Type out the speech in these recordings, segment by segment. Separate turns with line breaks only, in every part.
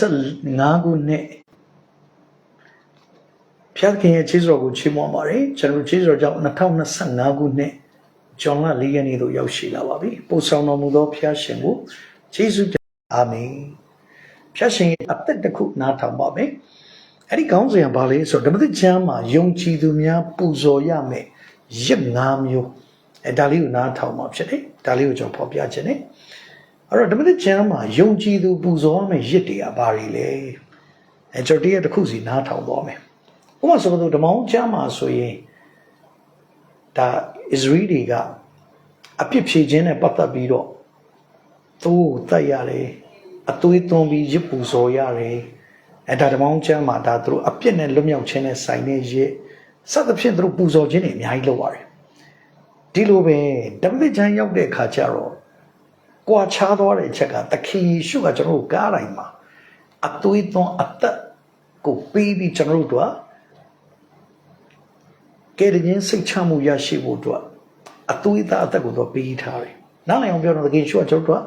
15ခုနှစ်ဖျားခင်ရဲ့ခြေစွတော်ကိုချီးမွမ်းပါတယ်ကျွန်တော်တို့ခြေစွတော်ကြောင့်2025ခုနှစ်ဇွန်လ4ရက်နေ့သို့ရောက်ရှိလာပါပြီပို့ဆောင်တော်မူသောဖျားရှင်ကိုခြေစွတော်အာမင်ဖျားရှင်ရဲ့အသက်တစ်ခုနားထောင်ပါမယ်အဲ့ဒီကောင်းစဉ်ကဘာလဲဆိုတော့ဓမ္မသစ်ကျမ်းမှာယုံကြည်သူများပူဇော်ရမယ်ရက်၅မျိုးအဲဒါလေးကိုနားထောင်မှာဖြစ်တယ်ဒါလေးကိုကျွန်တော်ဖော်ပြခြင်းနဲ့ အဲ့တော့ဓမ္မသစ်ကျမ်းမှာယုံကြည်သူပူဇော်ရမယ့်ရစ်တွေကဘာတွေလဲအဲကျွန်တော်တည်းတစ်ခုစီနားထောင်သွားမယ်ဥပမာဆိုတော့ဓမ္မအောင်ကျမ်းမှာဆိုရင်ဒါဣသရေလတွေကအပြစ်ဖြေခြင်းနဲ့ပတ်သက်ပြီးတော့သူ့ကိုတတ်ရတယ်အသွေးသွန်းပြီးရစ်ပူဇော်ရတယ်အဲဒါဓမ္မအောင်ကျမ်းမှာဒါသူတို့အပြစ်နဲ့လွတ်မြောက်ခြင်းနဲ့ဆိုင်တဲ့ရစ်စသဖြင့်သူတို့ပူဇော်ခြင်းတွေအများကြီးလုပ်ရတယ်ဒီလိုပဲဓမ္မသစ်ကျမ်းရောက်တဲ့အခါကျတော့ ကွာခြားသွားတဲ့အချက်ကသခင်ယေရှုကကျွန်တော်တို့ကားတိုင်းမှာအသွေးသွန်းအသက်ကိုပေးပြီးကျွန်တော်တို့တို့ကဲတဲ့င်းစိတ်ချမှုရရှိဖို့အတွက်အသွေးသားအသက်ကိုတော့ပေးထားတယ်။နောက်လည်းအောင်ပြောတော့သခင်ယေရှုကကျွန်တော်တို့က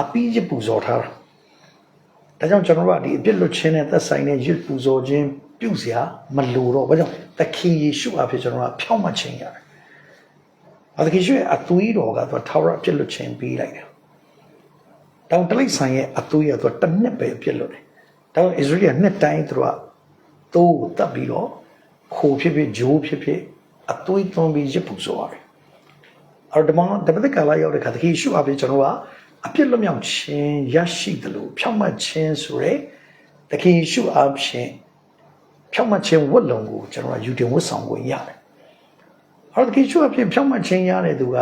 အပီးရပူဇော်ထားတာ။ဒါကြောင့်ကျွန်တော်တို့ကဒီအပြစ်လွတ်ခြင်းနဲ့သက်ဆိုင်တဲ့ရစ်ပူဇော်ခြင်းပြုစရာမလိုတော့ဘာကြောင့်သခင်ယေရှုအဖြစ်ကျွန်တော်ကဖြောင့်မခြင်းရတယ်။အသခင်ယေရှုရဲ့အသွေးတော်ကတော့ထာဝရအပြစ်လွတ်ခြင်းပေးလိုက်တယ်။ တောင်တလိษဆန်ရဲ့အသွေးရတော့တစ်နှစ်ပဲအပြစ်လွတ်တယ်။တောင်ဣသရေလနှစ်တိုင်းသူတို့ကသိုးကိုတတ်ပြီးတော့ခိုဖြစ်ဖြစ်ဂျိုးဖြစ်ဖြစ်အသွေးသွန်းပြီးရစ်ပူဆိုရတယ်။အော်ဒီမှာတပတ်ကလာရောက်တဲ့ခါတခင်ရှုအပြင်ကျွန်တော်ကအပြစ်လွတ်မြောက်ခြင်းရရှိတယ်လို့ဖြောင့်မတ်ခြင်းဆိုရဲတခင်ရှုအပြင်ဖြောင့်မတ်ခြင်းဝတ်လုံကိုကျွန်တော်ကယူတင်ဝတ်ဆောင်ကိုရတယ်။အော်တခင်ရှုအပြင်ဖြောင့်မတ်ခြင်းရတဲ့သူက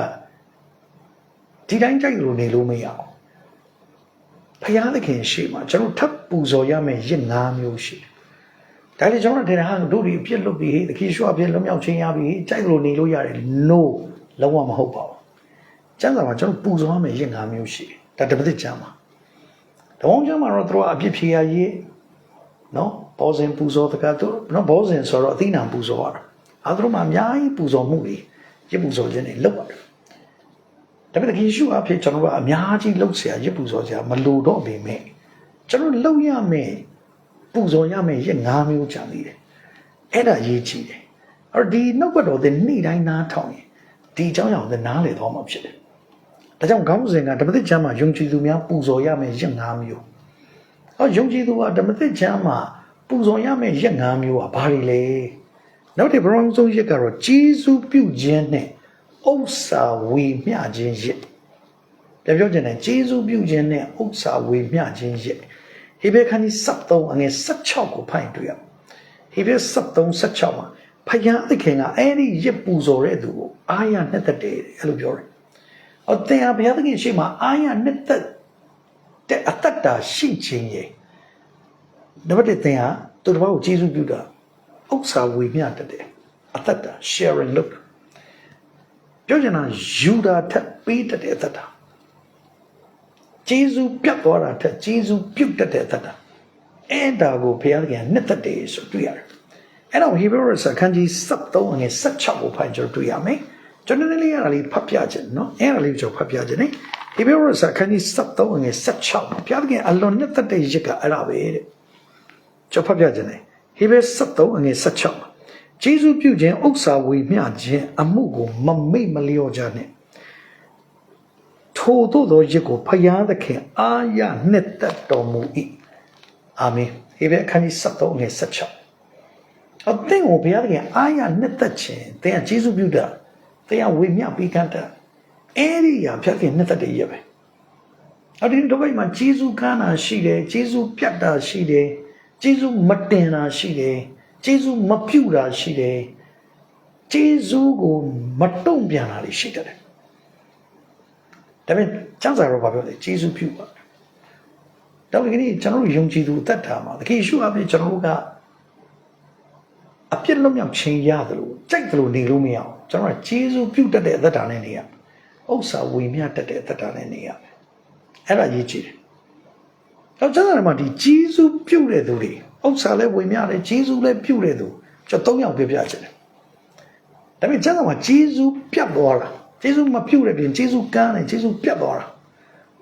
ဒီတိုင်းကြိုက်လို့နေလို့မရအောင် ဖယားသခင်ရှိမှကျွန်တော်ထပ်ပူဇော်ရမယ့်ရစ်၅မျိုးရှိတယ်။ဒါလေကျွန်တော်ထင်တယ်ဟာတို့ဒီအပြစ်လွတ်ပြီးသခင်ရှုအပြင်လွတ်မြောက်ခြင်းရပြီးကြိုက်လို့နေလို့ရတယ် no လုံးဝမဟုတ်ပါဘူး။ကျမ်းစာမှာကျွန်တော်ပူဇော်ရမယ့်ရစ်၅မျိုးရှိတယ်။ဒါတပတ်ကျမ်းမှာ။တဝန်ကျမ်းမှာတော့သူတို့အပြစ်ဖြေရရေးနော်ဘောဇင်ပူဇော်တကားသူနော်ဘောဇင်ဆိုတော့အသိနာပူဇော်ရတာ။အဲသူတို့မှာအများကြီးပူဇော်မှုတွေရစ်ပူဇော်ခြင်းတွေလုပ်ရတယ်။ ဒါပေမဲ့ယေရှုအဖြစ်ကျွန်တော်ကအများကြီးလှုပ်เสียရစ်ပူဇော်စရာမလိုတော့ပေမဲ့ကျွန်တော်လှုပ်ရမယ်ပူဇော်ရမယ်ရက်၅မျိုးကြံသေးတယ်အဲ့ဒါရေးကြည့်တယ်အဲ့တော့ဒီနှုတ်ဘတ်တော်တဲ့နေ့တိုင်းနားထောင်ရင်ဒီအကြောင်းအရာကိုနားလည်သွားမှာဖြစ်တယ်ဒါကြောင့်ခေါင်းစဉ်ကဓမ္မသစ်ကျမ်းမှာယုံကြည်သူများပူဇော်ရမယ်ရက်၅မျိုးဟောယုံကြည်သူကဓမ္မသစ်ကျမ်းမှာပူဇော်ရမယ်ရက်၅မျိုးကဘာတွေလဲနောက်တစ်ဘရောင်းဆုံးရက်ကတော့ဂျေဇုပြုခြင်းနဲ့ ဥစ္စာဝေမျှခြင်းရက်ပြန်ပြောချင်တယ်ဂျေဇုပြုခြင်းနဲ့ဥစ္စာဝေမျှခြင်းရက်ဟေဘဲခန်းကြီး73အငယ်16ကိုဖိုင်တွေ့ရဟေဘဲ73 16မှာဖယားသခင်ကအဲ့ဒီရက်ပူဇော်တဲ့သူကိုအာရနှစ်သက်တယ်အဲ့လိုပြောတယ်။အော်တင်ဟာဘုရားသခင်ရှိမှအာရနှစ်သက်တဲ့အတ္တတာရှိခြင်းရဲ့နံပါတ်1တင်ဟာသူတစ်ပါးကိုကျေးဇူးပြုတာဥစ္စာဝေမျှတတ်တယ်အတ္တတာ sharing လုပ် ပြောချင်တာယူတာထက်ပေးတတ်တဲ့အတ္တတာဂျေဇုပြတ်သွားတာထက်ဂျေဇုပြုတ်တတ်တဲ့အတ္တတာအဲ့ဒါကိုဘုရားသခင်ကနှစ်သက်တယ်ဆိုတွေ့ရတယ်အဲ့တော့ Hebrews အခန်းကြီး73အငယ်16ကိုဖတ်ကြတွေ့ရမယ်ကျွန်တော်လည်းအဲ့ဒါလေးဖတ်ပြခြင်းเนาะအဲ့ဒါလေးကျွန်တော်ဖတ်ပြခြင်း ਨੇ Hebrews အခန်းကြီး73အငယ်16ဘုရားသခင်အလွန်နှစ်သက်တဲ့ရစ်ကအဲ့ဒါပဲတဲ့ကျွန်တော်ဖတ်ပြခြင်း ਨੇ Hebrews 73အငယ်16 ဂျေဇုပြုခြင်းဥစ္စာဝေမျှခြင်းအမှုကိုမမိတ်မလျော့ကြနဲ့ထိုသို့သောရစ်ကိုဖယားသခင်အာရနှစ်သက်တော်မူ၏အာမင်ဟေဘဲအခန်းကြီး73ငယ်16အသင်ကိုဘုရားသခင်အာရနှစ်သက်ခြင်းသင်ကယေရှုပြုတာသင်ကဝေမျှပေးကမ်းတာအဲ့ဒီဟာဘုရားသခင်နှစ်သက်တဲ့ရပဲအဒီတော့ဘိမှာယေရှုကမ်းတာရှိတယ်ယေရှုပြတ်တာရှိတယ်ယေရှုမတင်တာရှိတယ် ယေရှုမပြုတာရှိတယ်ယေရှုကိုမတုံ့ပြန်တာရှိတယ်ဒါပေမဲ့ကျမ်းစာတော့ဘာပြောလဲယေရှုပြုပါတော့ဒီကနေ့ကျွန်တော်တို့ယုံကြည်သူအသက်တာမှာတကယ်ရှုအပြင်ကျွန်တော်တို့ကအပြစ်လွတ်မြောက်ခြင်းရတယ်လို့ကြိုက်တယ်လို့နေလို့မရအောင်ကျွန်တော်ကယေရှုပြုတ်တတ်တဲ့အသက်တာနဲ့နေရဥစ္စာဝေမျှတတ်တဲ့အသက်တာနဲ့နေရအဲ့ဒါရေးကြည့်တယ်တော့ကျမ်းစာမှာဒီယေရှုပြုတ်တဲ့သူတွေ ဥစ္စာလည်းဝေမျှတယ်ယေရှုလည်းပြုတ်တဲ့သူကျွန်တော်၃ယောက်ပြပြချင်တယ်ဒါပေမဲ့ကျမ်းစာမှာယေရှုပြတ်သွားတာယေရှုမပြုတ်တဲ့ပြင်ယေရှုကမ်းတယ်ယေရှုပြတ်သွားတာ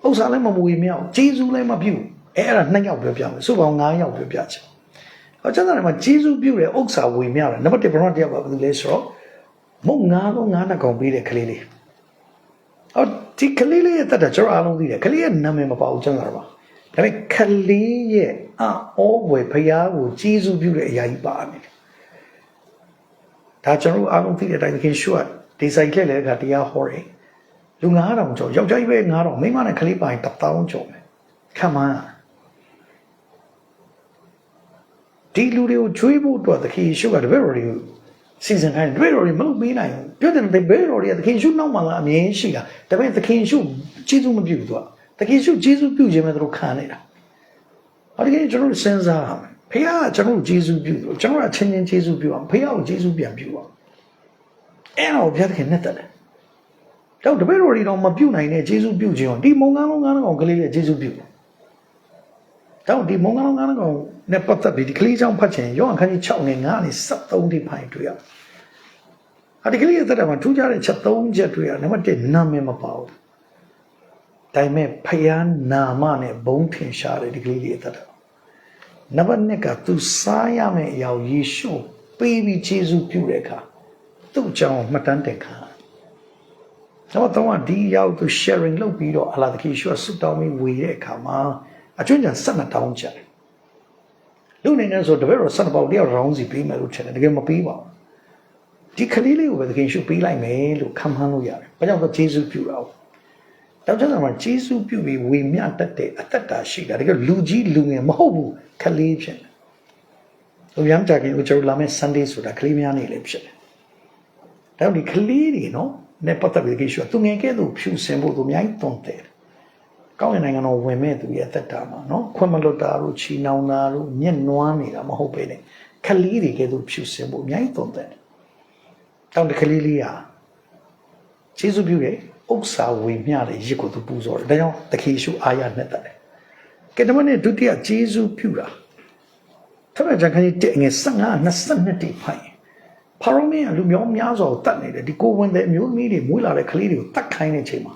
ဥစ္စာလည်းမမဝေမြောက်ယေရှုလည်းမပြုတ်အဲအဲ့ဒါနှစ်ယောက်ပြောပြမယ်စုပေါင်း9ယောက်ပြောပြချင်ဟောကျမ်းစာထဲမှာဂျေဇုပြုတဲ့ဥစ္စာဝေမျှတယ်နံပါတ်1ဘုရားတရားကဘာလို့လဲဆိုတော့မုတ်ငါးလုံးငါးနှကောင်ပေးတဲ့ကလေးလေးဟောဒီကလေးလေးရဲ့တက်တာကျွန်တော်အားလုံးသိတယ်ကလေးရဲ့နာမည်မပါဘူးကျမ်းစာထဲမှာ ဒါပေမဲ့ကလေးရဲ့အောဝယ်ဖျားကိုဂျေဇုပြုတဲ့အရာကြီးပါနေတယ်ဒါကျွန်တော်အားလုံးသိတဲ့အတိုင်းသခင်ရှုကဒီဆိုင်လက်လည်းကတရားဟောတယ်လူ9000ကျော်ယောက်ျားကြီးပဲ9000မိန်းမနဲ့ကလေးပိုင်း1000ကျော်မယ်ခံမန်းဒီလူတွေကိုကျွေးဖို့အတွက်သခင်ယေရှုကတပည့်တော်တွေကိုစီစဉ်ခိုင်းတပည့်တော်တွေမလုပ်ပေးနိုင်ဘူးပြောတယ်တပည့်တော်တွေကသခင်ယေရှုနောက်မှလာအမြင်ရှိတာဒါပေမဲ့သခင်ယေရှုကျေးဇူးမပြုဘူးသူက သခင်ယေရှုကျေးဇူးပြုခြင်းပဲသူတို့ခံနေတာအဲ့ဒီကျွန်တော်တို့စဉ်းစားရမယ်ဖေကကျွန်တော်တို့ကျေးဇူးပြုတယ်ကျွန်တော်ကအချင်းချင်းကျေးဇူးပြုအောင်ဖေကိုကျေးဇူးပြန်ပြုအောင်အဲ့တော့ဘုရားသခင်နဲ့တက်တယ်တော့တပည့်တော်တွေတော့မပြုတ်နိုင်တဲ့ဂျေစုပြုတ်ခြင်းဒီမုံကားလုံးကားလုံးကလေးလေးဂျေစုပြုတ်တယ်တော့ဒီမုံကားလုံးကားလုံးကောင်နဲ့ပတ်သက်ပြီးဒီကလေးချောင်းဖတ်ခြင်းရောအခန်းကြီး6နဲ့9နဲ့73ဒီဖိုင်တွေ့ရအဒီကလေးရဲ့တက်တာမှာထူးခြားတဲ့ချက်3ချက်တွေ့ရနံပါတ်1နာမည်မပါဘူး ဒါပေမဲ့ဖယားနာမနဲ့ဘုံထင်ရှားတယ်ဒီကလေးရဲ့တက်တာနံပါတ်2ကသူစားရမယ့်အရာကိုယေရှုပေးပြီးဂျေစုပြုတဲ့အခါသူ့အကြောင်းမှတ်တမ်းတင်ခါတော့တော့ဒီရောက်သူ sharing လုပ်ပြီးတော့အလာတခိရှုဆွတောင်းပြီးဝေတဲ့အခါမှာအကျွမ်းကြံ12တောင်းကြတယ်လူနေနေဆိုတပည့်တော်12ပေါက်တယောက် round စီပေးမယ်လို့ထင်တယ်တကယ်မပေးပါဘူးဒီကလေးလေးကိုပဲတကယ်ရှုပေးလိုက်မယ်လို့ခံမှန်းလို့ရတယ်ဘာကြောင့်လဲဂျေဇုပြုတာ哦 တောက်ကြမှာဂျေဇုပြုပြီးဝေမျှတတ်တဲ့အသက်တာရှိတာတကယ်လူကြီးလူငယ်မဟုတ်ဘူးကလေးဖြစ်တယ်လူရမ်းကြခင်ကျွန်တော်လာမယ့် Sunday ဆိုတာကလေးများနေလည်းဖြစ်တယ်ဒါကြောင့်ဒီကလေးတွေနော်နဲ့ပတ်သက်ပြီးကိစ္စသူငယ်ကဲ့သို့ဖြူစင်ဖို့သူအများကြီးတွန်းတယ်ကောင်းတဲ့နိုင်ငံတော်ဝင်မဲ့သူရဲ့အသက်တာမှာနော်ခွင့်မလွတ်တာတို့ချီနှောင်တာတို့ညှက်နွမ်းနေတာမဟုတ်ပဲနဲ့ခလီတွေကဲ့သို့ဖြူစင်ဖို့အများကြီးတွန်းတယ်တောင်းတကလေးလေးဟာကျေးဇူးပြုတယ် ဥစ္စာဝေမျှတဲ့ရစ်ကိုသူပူဇော်တယ်ဒါကြောင့်တခေရှုအာရနဲ့တက်တယ်ကဲတမန်နဲ့ဒုတိယကျေးဇူးပြုတာထပ်မံကြံခန်းကြီးတက်ငယ်15 22တိဖိုင်ဖာရောမင်းကလူမျိုးများစွာကိုတတ်နေတယ်ဒီကိုဝင်တဲ့အမျိုးသမီးတွေမွေးလာတဲ့ကလေးတွေကိုတတ်ခိုင်းတဲ့အချိန်မှာ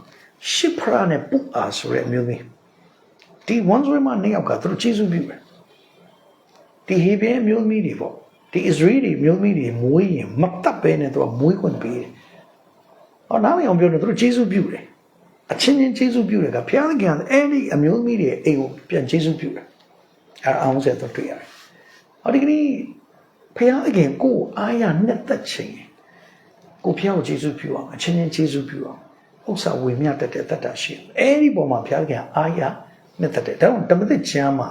ရှစ်ဖရာနဲ့ပုအာဆိုတဲ့အမျိုးသမီးဒီဝန်ဆွေမနှစ်ယောက်ကသူတို့ကျေးဇူးပြုတယ်ဒီဟေဘဲမျိုးသမီးတွေပေါ့ဒီအစ္စရေးတွေမျိုးသမီးတွေမွေးရင်မတတ်ပဲနဲ့သူကမွေးခွင့်ပေးတယ် ဟောနားမအောင်ပြောနေသူတို့ကျေးဇူးပြုတယ်အချင်းချင်းကျေးဇူးပြုတယ်ကဘုရားသခင်ကအဲ့ဒီအမျိုးသမီးတွေအိမ်ကိုပြန်ကျေးဇူးပြုတယ်အဲအောင်ဆက်တော့တွေ့ရတယ်ဟောဒီကနေ့ဖခင်အခင်ကိုအားရနှစ်သက်ခြင်းကိုဖျောက်ကျေးဇူးပြုအောင်အချင်းချင်းကျေးဇူးပြုအောင်ဥစ္စာဝေမျှတတ်တဲ့တတ်တာရှိတယ်အဲဒီပုံမှာဖခင်အားရနှစ်သက်တယ်ဒါကြောင့်ဓမ္မသစ်ကျမ်းမှာ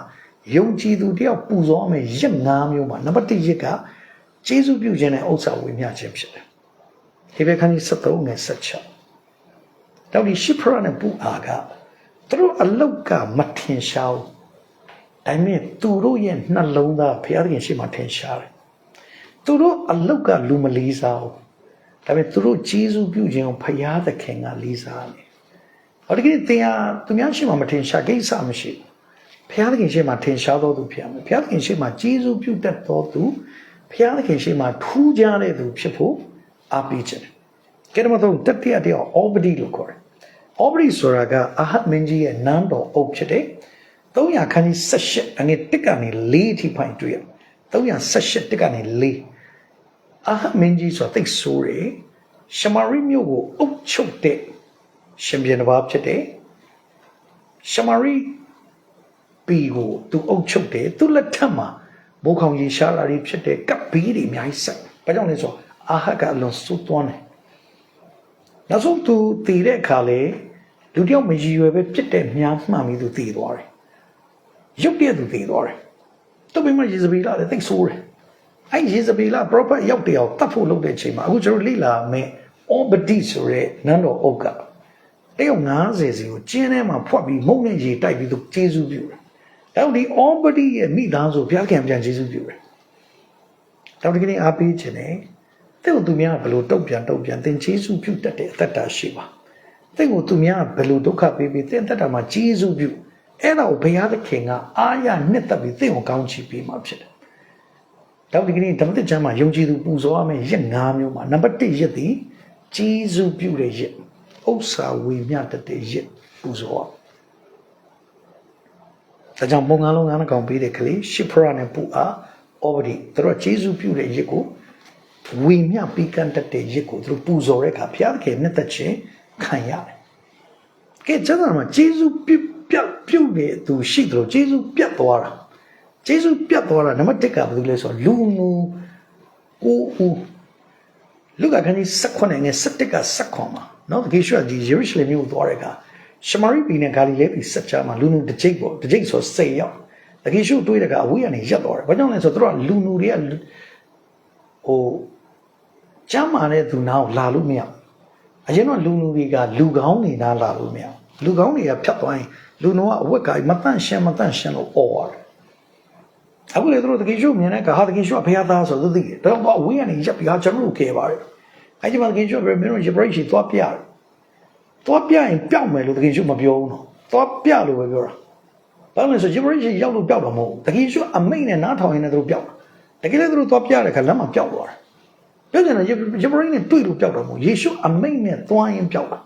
ယုံကြည်သူတယောက်ပူဇော်အောင်ရက်၅မျိုးမှာနံပါတ်၁ရက်ကကျေးဇူးပြုခြင်းနဲ့ဥစ္စာဝေမျှခြင်းဖြစ်တယ် ဟေဘဲခန်းကြီး73ငယ်16တောက်ဒီရှိဖရနဲ့ပူအာကသူတို့အလောက်ကမထင်ရှားဘူးဒါပေမဲ့သူတို့ရဲ့နှလုံးသားဘုရားသခင်ရှိမှထင်ရှားတယ်သူတို့အလောက်ကလူမလေးစားဘူးဒါပေမဲ့သူတို့ဂျေဇုပြုခြင်းကိုဖယားသခင်ကလေးစားတယ်ဟောဒီကနေ့သင်ဟာသူများရှိမှမထင်ရှားကိစ္စမရှိဘူးဖယားသခင်ရှိမှထင်ရှားတော်သူဖြစ်ရမယ်ဖယားသခင်ရှိမှဂျေဇုပြုတတ်တော်သူဖယားသခင်ရှိမှထူးခြားတဲ့သူဖြစ်ဖို့အားပေးခြင်း ကဲတော့တော့တတိယတယောက်အောဘဒီလို့ခေါ်တယ်အောဘဒီဆိုတာကအာဟတ်မင်းကြီးရဲ့နန်းတော်အုပ်ဖြစ်တယ်300ခန်းကြီး78အငယ်1ကနေ4အထိဖိုင်တွေ့ရ378တစ်ကနေ4အာဟမင်းကြီးဆိုသိဆိုးတယ်ရှမာရိမြို့ကိုအုပ်ချုပ်တဲ့ရှင်ပြန်တစ်ပါးဖြစ်တယ်ရှမာရိပီကိုသူအုပ်ချုပ်တယ်သူလက်ထက်မှာဘိုးခေါင်ရေရှားတာတွေဖြစ်တယ်ကပ်ဘီးတွေအများကြီးဆက်ဘာကြောင့်လဲဆိုတော့အာဟကအလွန်စိုးသွမ်းတယ် နောက်ဆုံးသူတည်တဲ့အခါလေလူတယောက်မရည်ရွယ်ပဲပြစ်တဲ့မြားမှန်ပြီးသူတည်သွားတယ်ရုပ်တရက်သူတည်သွားတယ်သူ့မိမယေဇဗေလလည်းသိဆိုးတယ်အဲ့ယေဇဗေလ prophet ရောက်တဲ့အောင်တတ်ဖို့လုပ်တဲ့အချိန်မှာအခုကျွန်တော်လေ့လာမယ်အောဘဒီဆိုရဲနန်းတော်အုပ်ကတယောက်90စီကိုကျင်းထဲမှာဖွက်ပြီးမုံနဲ့ရေတိုက်ပြီးသူကျေးဇူးပြုတယ်။အဲ့ဒီအောဘဒီရဲ့မိသားစုဘုရားခင်ပြန်ကျေးဇူးပြုတယ်။တောက်ဒီကနေ့အားပေးခြင်းနဲ့ တဲ့ကိုသူများဘယ်လိုတုတ်ပြန်တုတ်ပြန်သင်ကျေးဇူးပြုတတ်တဲ့အသက်တာရှိပါ။တဲ့ကိုသူများဘယ်လိုဒုက္ခပေးပြီးသင်အသက်တာမှာကျေးဇူးပြုအဲ့ဒါကိုဘုရားသခင်ကအားရနှစ်သက်ပြီးသင်ကိုကောင်းချီးပေးမှာဖြစ်တယ်တော့ဒီကနေ့ဓမ္မသစ်ကျမ်းမှာယုံကြည်သူပူဇော်ရမယ့်ရက်၅မျိုးမှာနံပါတ်1ရက်သည်ကြီးစုပြုတဲ့ရက်ဥစ္စာဝေမျှတတ်တဲ့ရက်ပူဇော်ရဒါကြောင့်ပုံငန်းလုံးငန်းကောင်ပေးတဲ့ကလေးရှစ်ဖရနဲ့ပူအားအော်ဘဒီသူတို့ဂျေဇုပြုတဲ့ရစ်ကို ဝီမြပီကန်တတ်တဲ့ရစ်ကိုသူတို့ပူဇော်တဲ့အခါဘုရားသခင်မြတ်သက်ခြင်းခံရတယ်။ကဲကျမ်းစာမှာဂျေဇုပြုပြပြုတဲ့သူရှိတယ်လို့ဂျေဇုပြတ်သွားတာဂျေဇုပြတ်သွားတာနံပါတ်1ကဘာလို့လဲဆိုတော့လူငူကိုဦးလူကခန်းကြီး16ငယ်17က16မှာနော်တကယ်ရှိဒီယေရုရှလင်မြို့ကိုသွားတဲ့အခါရှမာရိပြည်နဲ့ဂါလိလဲပြည်ဆက်ချာမှာလူနူတစ်ကြိတ်ပေါ့တစ်ကြိတ်ဆိုစိတ်ရောက်တကယ်ရှိတွေးတဲ့ကအဝေးကနေရက်သွားတယ်ဘာကြောင့်လဲဆိုတော့သူတို့ကလူနူတွေကဟို ကျမ်းမာတဲ့သူနာကိုလာလို့မရအရင်တော့လူနူတွေကလူကောင်းတွေနားလာလို့မရလူကောင်းတွေကဖြတ်သွားရင်လူနူကအဝက်ကမတန့်ရှင်းမတန့်ရှင်းလို့អော်ရတယ်အခုလေသူတို့တကယ်ရှိမြင်တဲ့ကဟာတကယ်ရှိဘုရားသားဆိုသူသိတယ်ဒါတော့အဝေးကနေရက်ပြီးဟာကျွန်တော်တို့ခဲပါတယ်အဲ့ဒီမှာတကယ်ရှိဘယ်မင်းတို့ရပရိတ်ရှိသွားပြတယ်သွားပြရင်ပျောက်မယ်လို့တကယ်ရှိမပြောဘူးနော်သွားပြလို့ပဲပြောတာဘာလို့လဲဆိုရပရိတ်ရှိရောက်လို့ပျောက်တော့မဟုတ်ဘူးတကယ်ရှိအမိတ်နဲ့နားထောင်ရင်လည်းသူတို့ပျောက်တာတကယ်လည်းသူတို့သွားပြတဲ့ခါလက်မှာပျောက်သွားတယ် ပြောကြတယ်ရပရိတ်နဲ့တွေ့လို့ပျောက်တော့မဟုတ်ယေရှုအမိတ်နဲ့သွားရင်ပျောက်တာ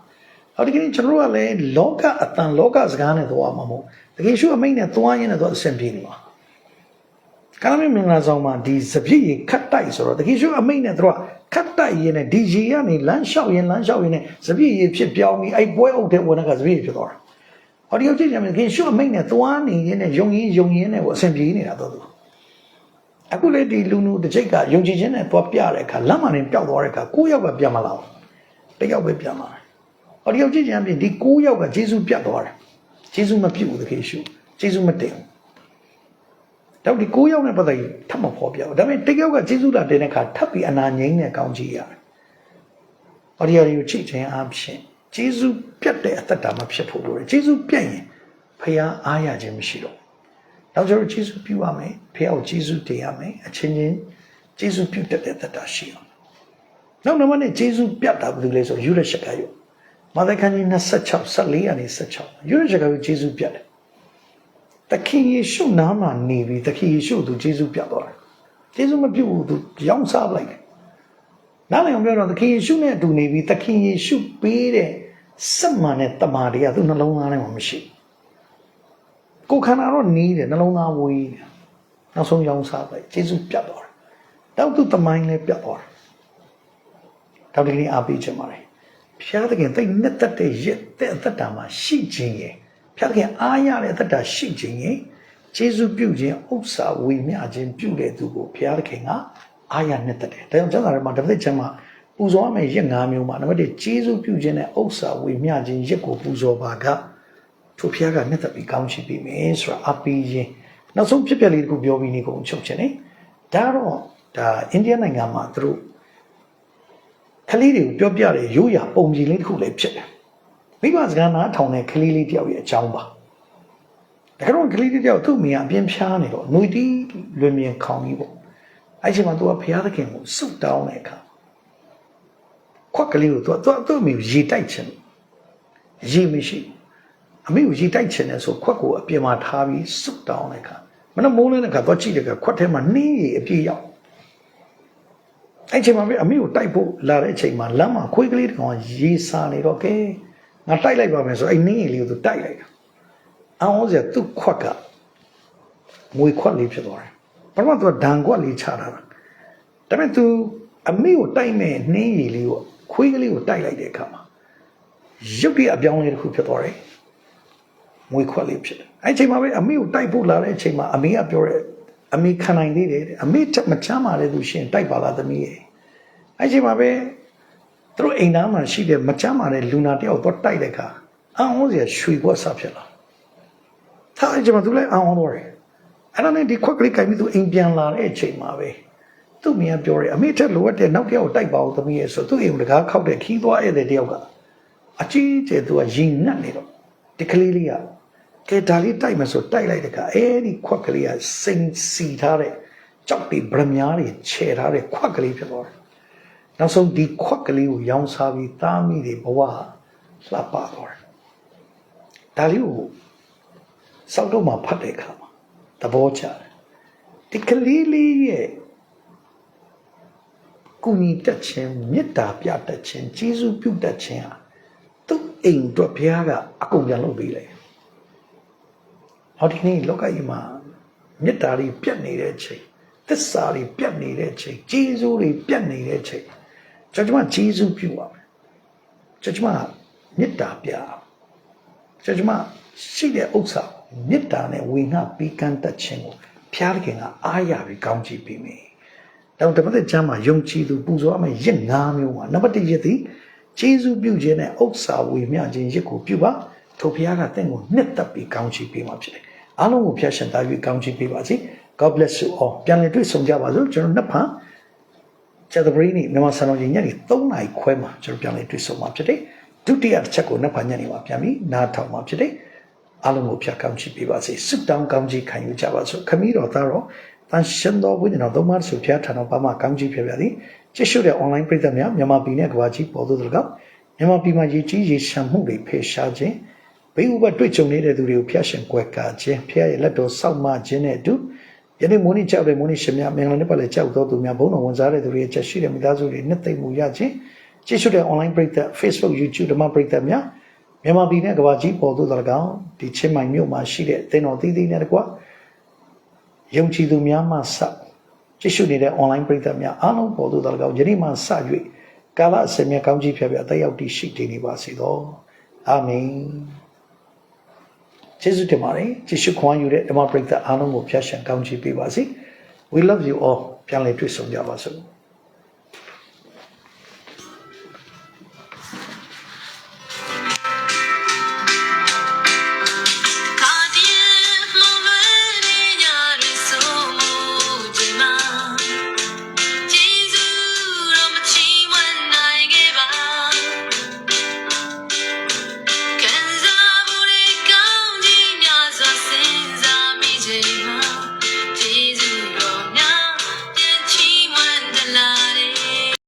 ဟောဒီကနေ့ကျွန်တော်တို့ကလည်းလောကအတန်လောကစကားနဲ့သွားမှာမဟုတ်တကယ်ရှိအမိတ်နဲ့သွားရင်လည်းသူအဆင်ပြေနေမှာကာမမင်္ဂလာဆောင်မှာဒီစပြည့်ရခတ်တိုက်ဆိုတော့တကယ်ရှိအမိတ်နဲ့သူကခတ်တိုက်ရင်နဲ့ဒီရေကနေလမ်းလျှောက်ရင်လမ်းလျှောက်ရင်နဲ့စပြည့်ရဖြစ်ပြောင်းပြီးအဲ့ပွဲအုပ်တဲ့ဝန်ကစပြည့်ရဖြစ်သွားတာဟောဒီရောက်ကြည့်ကြမယ်တကယ်ရှိအမိတ်နဲ့သွားနေရင်နဲ့ယုံရင်ယုံရင်နဲ့ကိုအဆင်ပြေနေတာတော့သူ အခုလေဒီလူနူတစ်ချိတ်ကယုံကြည်ခြင်းနဲ့သွားပြတဲ့အခါလမ်းမနဲ့ပျောက်သွားတဲ့အခါကိုးယောက်ကပြတ်မလာဘူးတစ်ယောက်ပဲပြတ်မှာဟောဒီရောက်ကြည့်ကြပြင်ဒီကိုးယောက်ကဂျေစုပြတ်သွားတယ်ဂျေစုမပြုတ်ဘူးတကယ်ရှိဂျေစုမတင်ဘူးတော့ဒီ9ယောက်နဲ့ပတ်သက်ရင်ထပ်မဖော်ပြဘူးဒါပေမဲ့တစ်ယောက်ကကျေးဇူးလာတဲ့အခါထပ်ပြီးအနာငိမ့်နဲ့ကောင်းကြည့်ရတယ်။ဟောဒီဟာတွေကိုချိန်ချင်းအဖြစ်ကျေးဇူးပြတ်တဲ့အသက်တာမဖြစ်ဖို့လိုတယ်ကျေးဇူးပြတ်ရင်ဖះအားရခြင်းမရှိတော့ဘူး။ နောက်ကျတော့ကျေးဇူးပြုရမယ်ဖះကိုကျေးဇူးတင်ရမယ်အချင်းချင်းကျေးဇူးပြုတတ်တဲ့အသက်တာရှိအောင်။နောက်နံပါတ်နဲ့ကျေးဇူးပြတ်တာဘယ်လိုလဲဆိုယူရရှက်ကယုမာသခန်းကြီး26 14ကနေ16ယူရရှက်ကယုကျေးဇူးပြတ်တယ်သခင်ယေရှုနားမှာနေပြီးသခင်ယေရှုသူယေရှုပြသွားတယ်ယေရှုမပြုတ်ဘူးသူရောင်းစားလိုက်တယ်နားလည်အောင်ပြောတော့သခင်ယေရှုနဲ့အတူနေပြီးသခင်ယေရှုပေးတဲ့စက်မှန်တဲ့တမာတွေကသူနှလုံးသားထဲမှာမရှိ ကိုယ်ခန္ဓာတော့နေတယ်နှလုံးသားဝေးတယ်နောက်ဆုံးရောင်းစားလိုက်ယေရှုပြတ်သွားတယ်တော့သူတမိုင်းလည်းပြတ်သွားတယ်တော့ဒီလေးအားပေးချင်ပါတယ်ဖျားသခင်တိတ်နဲ့တက်တဲ့ရက်တဲ့အသက်တာမှာရှိခြင်းရဲ့ဖျားခင်အားရတဲ့အသက်တာရှိခြင်းရင်ကျေးဇူးပြုခြင်းဥစ္စာဝေမျှခြင်းပြုတဲ့သူကိုဘုရားခင်ကအားရနဲ့တက်တယ်။ဒါကြောင့်ကျမ်းစာထဲမှာတပည့်ချမ်းမှာပူဇော်ရမယ့်ရက်၅မျိုးမှာနံပါတ်၁ကျေးဇူးပြုခြင်းနဲ့ဥစ္စာဝေမျှခြင်းရက်ကိုပူဇော်ပါက ထိုဘုရားကနဲ့တက်ပြီးကောင်းချီးပေးမယ်ဆိုတာအပီးရင်နောက်ဆုံးဖြစ်ပျက်လေးတစ်ခုပြောပြီးနေကုန်ချုပ်ခြင်း ਨੇ ဒါတော့ဒါအိန္ဒိယနိုင်ငံမှာသူတို့ကလေးတွေကိုပြောပြတဲ့ရိုးရာပုံပြင်လေးတစ်ခုလည်းဖြစ်တယ်မိဘစကားနားထောင်တဲ့ကလေးလေးတယောက်ရဲ့အကြောင်းပါဒါကတော့ကလေးလေးတယောက်သူ့မိကအပြင်းဖြားနေတော့ຫນွေတီးလွင်မြင်ခေါင်းကြီးပေါ့အဲ့ချိန်မှာသူကဘုရားသခင်ကိုဆုတောင်းတဲ့အခါခွက်ကလေးကိုသူကသူ့သူ့မိကိုရေတိုက်ချင်ရေမရှိ အမေကိုရေတိုက်ချင်တယ်ဆိုခွက်ကိုအပြင်မှာထားပြီးဆုတောင်းတဲ့အခါမနမိုးလင်းတဲ့အခါတော့ကြည့်တဲ့အခါခွက်ထဲမှာနှင်းရည်အပြည့်ရောက်အဲ့ချိန်မှာပဲအမေကိုတိုက်ဖို့လာတဲ့အချိန်မှာလမ်းမှာခွေးကလေးတကောင်ရေစာနေတော့ကဲငါတိုက်လိုက်ပါမယ်ဆိုအဲ့နင်းရည်လေးကိုသူတိုက်လိုက်တာအောင်စရာသူ့ခွက်ကငွေခွက်လေးဖြစ်သွားတယ်ပထမသူကဒဏ်ခွက်လေးချတာဒါပေမဲ့သူအမေကိုတိုက်မဲ့နှင်းရည်လေးကိုခွေးကလေးကိုတိုက်လိုက်တဲ့အခါမှာရုပ်တရက်အပြောင်းလေးတစ်ခုဖြစ်သွားတယ် ငွေခွက်လေးဖြစ်တယ်အဲ့ချိန်မှာပဲအမေကိုတိုက်ဖို့လာတဲ့အချိန်မှာအမေကပြောတယ်အမေခံနိုင်သေးတယ်အမေချက်မချမ်းပါတဲ့သူရှင်တိုက်ပါလားသမီးရဲ့အဲ့ချိန်မှာပဲသူတို့အိမ်သားမှာရှိတဲ့မချမ်းပါတဲ့လူနာတယောက်တော့တိုက်တဲ့အခါအံ့ဩစရာရွှေခွက်ဆဖြစ်လာထားအဲ့ချိန်မှာသူလည်းအံ့ဩတော့တယ်အဲ့ဒါနဲ့ဒီခွက်ကလေးကင်ပြီးသူအိမ်ပြန်လာတဲ့အချိန်မှာပဲသူ့မိကပြောတယ်အမေထက်လိုအပ်တဲ့နောက်တစ်ယောက်တိုက်ပါဦးသမီးရဲ့ဆိုသူ့အိမ်ကတကားခောက်တဲ့ခီးသွားဧည့်သည်တယောက်ကအကြီးကျယ်သူကရင်ငတ်နေတော့ဒီကလေးလေးက ကဲဒါလေးတိုက်မယ်ဆိုတိုက်လိုက်တဲ့ကအဲ့ဒီခွက်ကလေးကစိန်စီထားတဲ့ကြောက်ပြီးဗရမ ्या တွေခြေထားတဲ့ခွက်ကလေးဖြစ်သွားတယ်နောက်ဆုံးဒီခွက်ကလေးကိုရောင်းစားပြီးသားမိတွေဘဝလှပသွားတယ်ဒါလေးကိုစောက်တော့မှဖတ်တဲ့အခါမှာသဘောကျတယ်ဒီကလေးလေးရဲ့ကုညီတက်ခြင်းမေတ္တာပြတတ်ခြင်းကျေးဇူးပြုတတ်ခြင်းဟာသူ့အိမ်အတွက်ဘုရားကအကုန်ပြန်လုပ်ပေးလိုက် ဟောဒီနေ့လောကကြီးမှာမေတ္တာတွေပြတ်နေတဲ့အချိန်သစ္စာတွေပြတ်နေတဲ့အချိန်ကျေးဇူးတွေပြတ်နေတဲ့အချိန်ကျွန်တော်ကကျေးဇူးပြုပါမယ်ကျွန်တော်ကမေတ္တာပြအောင်ကျွန်တော်ရှိတဲ့ဥစ္စာမေတ္တာနဲ့ဝေငှပေးကမ်းတတ်ခြင်းကိုဖျားခင်ကအားရပြီးကောင်းချီးပေးမယ်တော့ဓမ္မသစ်ကျမ်းမှာယုံကြည်သူပူဇော်အမယ့်ရစ်၅မျိုးမှာနံပါတ်၁ရစ်သည်ကျေးဇူးပြုခြင်းနဲ့ဥစ္စာဝေမျှခြင်းရစ်ကိုပြုပါထိုဘုရားကတင့်ကိုနှစ်သက်ပြီးကောင်းချီးပေးမှာဖြစ်တယ် အားလုံးကိုဖျားရှင်သား၍ကောင်းချီးပေးပါစေ God bless you all ပြန်လည်တွေ့ဆုံကြပါစို့ကျွန်တော်နှစ်ဖန်ကျတဲ့ပရိနိမြန်မာစံတော်ကြီးညနေ3နာရီခွဲမှာကျွန်တော်ပြန်လည်တွေ့ဆုံမှာဖြစ်တယ်ဒုတိယတစ်ချက်ကိုနှစ်ဖန်ညနေမှာပြန်ပြီးနားထောင်မှာဖြစ်တယ်အားလုံးကိုဖျားကောင်းချီးပေးပါစေစွတောင်းကောင်းချီးခံယူကြပါစို့ခမီးတော်သားတော်တန်ရှင်တော်ဝိညာဉ်တော်သုံးပါးဆုဖျားထံတော်ဘာမှကောင်းချီးဖြစ်ပါသည်ကြည့်ရှုတဲ့ online ပရိသတ်များမြန်မာပြည်နဲ့ကမ္ဘာကြီးပေါ်သို့တကမြန်မာပြည်မှာရည်ကြီးရေရှမ်းမှုတွေဖေရှားခြင်း ဘေးဥပတွေ့ကြုံနေတဲ့သူတွေကိုဖျားရှင်ကွယ်ကာခြင်းဖျားရဲ့လက်တော်စောက်မခြင်းနဲ့အတူယနေ့မိုးနေ့ကြောက်တဲ့မိုးနေ့ရှင်များမင်္ဂလာနေ့ပတ်လည်းကြောက်တော်သူများဘုန်းတော်ဝန်စားတဲ့သူတွေရဲ့ချက်ရှိတဲ့မိသားစုတွေနှစ်သိမ့်မှုရခြင်းကြည့်ရှုတဲ့ online ပရိသတ် Facebook YouTube ဓမ္မပရိသတ်များမြန်မာပြည်နဲ့ကမ္ဘာကြီးပေါ်သို့တကဒီချင်းမိုင်မြို့မှာရှိတဲ့တင်းတော်သီးသီးနဲ့တကွာယုံကြည်သူများမှစကြည့်ရှုနေတဲ့ online ပရိသတ်များအားလုံးပေါ်သို့တော်ကောင်းယနေ့မှစ၍ကာလအစဉ်မြတ်ကောင်းကြီးဖြတ်ပြတက်ရောက်တည်ရှိတည်နေပါစေသောအာမင် ကျေးဇူးတင်ပါတယ်ကြည့်ရှုခွန်ယူတဲ့ဓမ္မပရိသတ်အားလုံးကိုဖျားရှင်ကောင်းချီးပေးပါစေ we love you all ပြန်လည်တွေ့ဆုံကြပါစို့